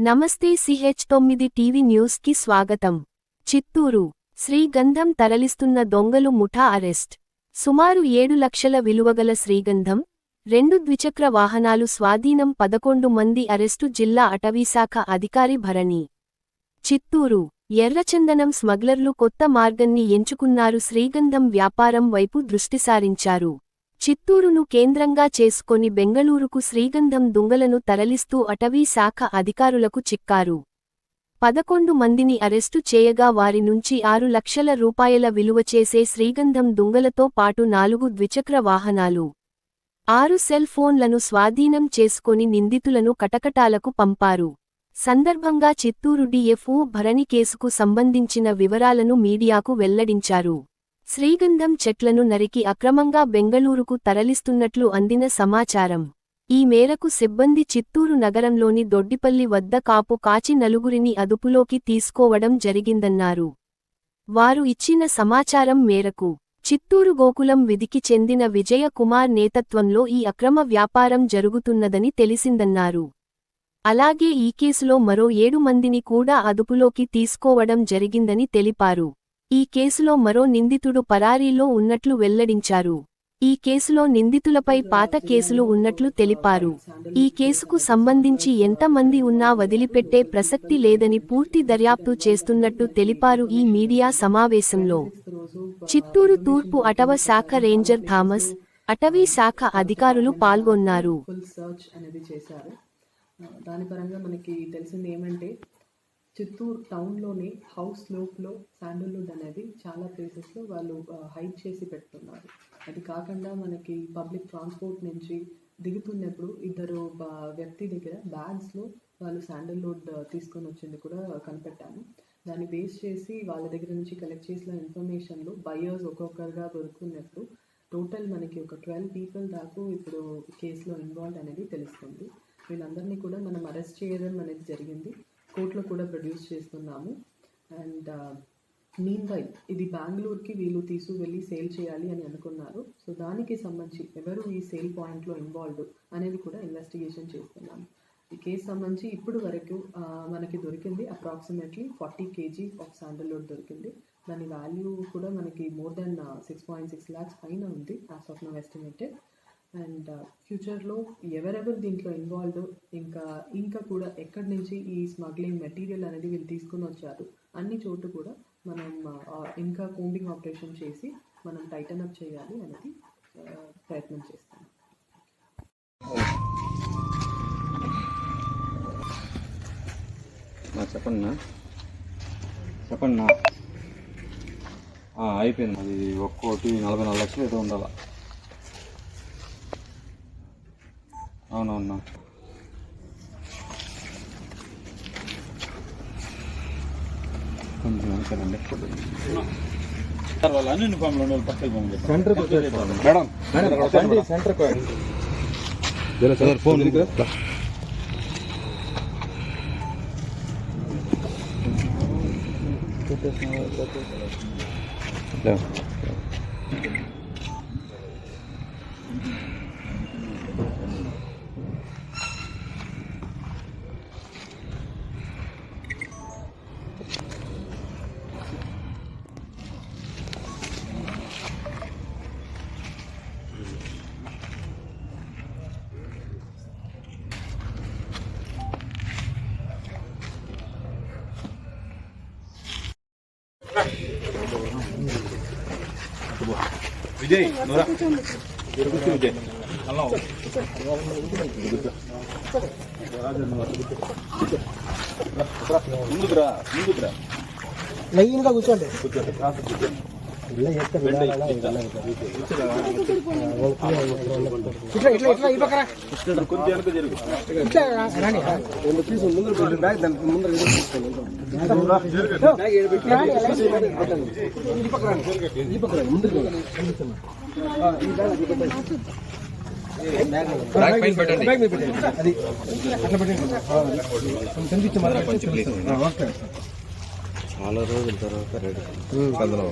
నమస్తే సిహెచ్ తొమ్మిది టీవీ న్యూస్కి స్వాగతం. చిత్తూరు. శ్రీగంధం తరలిస్తున్న దొంగలు ముఠా అరెస్ట్. సుమారు ఏడు లక్షల విలువగల శ్రీగంధం రెండు ద్విచక్ర వాహనాలు స్వాధీనం పదకొండు మంది అరెస్టు జిల్లా అటవీశాఖ అధికారి భరణి. చిత్తూరు. ఎర్రచందనం స్మగ్లర్లు కొత్త మార్గన్ని ఎంచుకున్నారు శ్రీగంధం వ్యాపారం వైపు దృష్టిసారించారు చిత్తూరును కేంద్రంగా చేసుకొని బెంగళూరుకు శ్రీగంధం దుంగలను తరలిస్తూ అటవీ శాఖ అధికారులకు చిక్కారు. పదకొండు మందిని అరెస్టు చేయగా వారి నుంచి ఆరు లక్షల రూపాయల విలువ చేసే శ్రీగంధం దుంగలతో పాటు నాలుగు ద్విచక్ర వాహనాలు ఆరు సెల్ ఫోన్లను స్వాధీనం చేసుకొని నిందితులను కటకటాలకు పంపారు. సందర్భంగా చిత్తూరు డిఎఫ్ఓ భరణి కేసుకు సంబంధించిన వివరాలను మీడియాకు వెల్లడించారు. శ్రీగంధం చెట్లను నరికి అక్రమంగా బెంగళూరుకు తరలిస్తున్నట్లు అందిన సమాచారం. ఈ మేరకు సిబ్బంది చిత్తూరు నగరంలోని దొడ్డిపల్లి వద్ద కాపు కాచి నలుగురిని అదుపులోకి తీసుకోవడం జరిగిందన్నారు. వారు ఇచ్చిన సమాచారం మేరకు చిత్తూరు గోకులం విధికి చెందిన విజయ కుమార్ నేతత్వంలో ఈ అక్రమ వ్యాపారం జరుగుతున్నదని తెలిసిందన్నారు. అలాగే ఈ కేసులో మరో ఏడు మందిని కూడా అదుపులోకి తీసుకోవడం జరిగిందని తెలిపారు. ఈ కేసులో మరో నిందితుడు పరారీలో ఉన్నట్లు వెల్లడించారు. ఈ కేసులో నిందితులపై పాత కేసులు ఉన్నట్లు తెలిపారు. ఈ కేసుకు సంబంధించి ఎంతమంది ఉన్నా వదిలిపెట్టే ప్రసక్తి లేదని పూర్తి దర్యాప్తు చేస్తున్నట్టు తెలిపారు ఈ మీడియా సమావేశంలో. చిత్తూరు తూర్పు అటవ శాఖ రేంజర్ థామస్ అటవీ శాఖ అధికారులు పాల్గొన్నారు. దాని పరంగా మనకి తెలిసింది ఏమంటే చిత్తూరు టౌన్లోని హౌస్ లోప్లో శాండల్వుడ్ అనేది చాలా ప్లేసెస్లో వాళ్ళు హైడ్ చేసి పెడుతున్నారు. అది కాకుండా మనకి పబ్లిక్ ట్రాన్స్పోర్ట్ నుంచి దిగుతున్నప్పుడు ఇద్దరు వ్యక్తి దగ్గర బ్యాగ్స్లో వాళ్ళు శాండల్వుడ్ తీసుకొని వచ్చింది కూడా కనిపెట్టాము. దాన్ని బేస్ చేసి వాళ్ళ దగ్గర నుంచి కలెక్ట్ చేసిన ఇన్ఫర్మేషన్లో బయర్స్ ఒక్కొక్కరుగా దొరుకుతున్నప్పుడు టోటల్ మనకి ఒక ట్వెల్వ్ పీపుల్ దాకా ఇప్పుడు కేసులో ఇన్వాల్వ్ అనేది తెలుస్తుంది. వీళ్ళందరినీ కూడా మనం అరెస్ట్ చేయడం అనేది జరిగింది. కోర్టులో కూడా ప్రొడ్యూస్ చేస్తున్నాము. అండ్ మీన్ వైల్ ఇది బెంగళూరుకి వీళ్ళు తీసు వెళ్ళి సేల్ చేయాలి అని అనుకున్నారు. సో దానికి సంబంధించి ఎవరు ఈ సేల్ పాయింట్లో ఇన్వాల్వ్డ్ అనేది కూడా ఇన్వెస్టిగేషన్ చేస్తున్నాము. ఈ కేసు సంబంధించి ఇప్పుడు వరకు మనకి దొరికింది approximately forty KG of sandalwood దొరికింది. దాని వాల్యూ కూడా మనకి more than six point six lakhs పైన ఉంది as of now estimated and uh, ఫ్యూచర్లో ఎవరెవరు దీంట్లో ఇన్వాల్వ్ ఇంకా ఇంకా కూడా ఎక్కడి నుంచి ఈ స్మగ్లింగ్ మెటీరియల్ అనేది వీళ్ళు తీసుకుని వచ్చారు అన్ని చోటు కూడా మనం uh, ఇంకా కోంబింగ్ ఆపరేషన్ చేసి మనం టైటన్ అప్ చేయాలి అనేది uh, ప్రయత్నం చేస్తాం నా చెప్పండి చెప్పండి అయిపోయింది. అది ఒక్కోటి నలభై నాలుగు లక్షలు ఏదో ఉండాల. అవునవునా. కొంచెం వెనకాలండి. Centre madam madam centre phone నూరా. కూర్చో విజయ్ అలా ముందుకురా ముందుకురా లైన్గా కూర్చోండి. కూర్చోండి. ఇట్లా ఇట్లా ఇట్లా ఈ అది అట్లా పెట్టండి కనిపించి ఓకే చాలా రోజుల తర్వాత రెడీ. అందులో.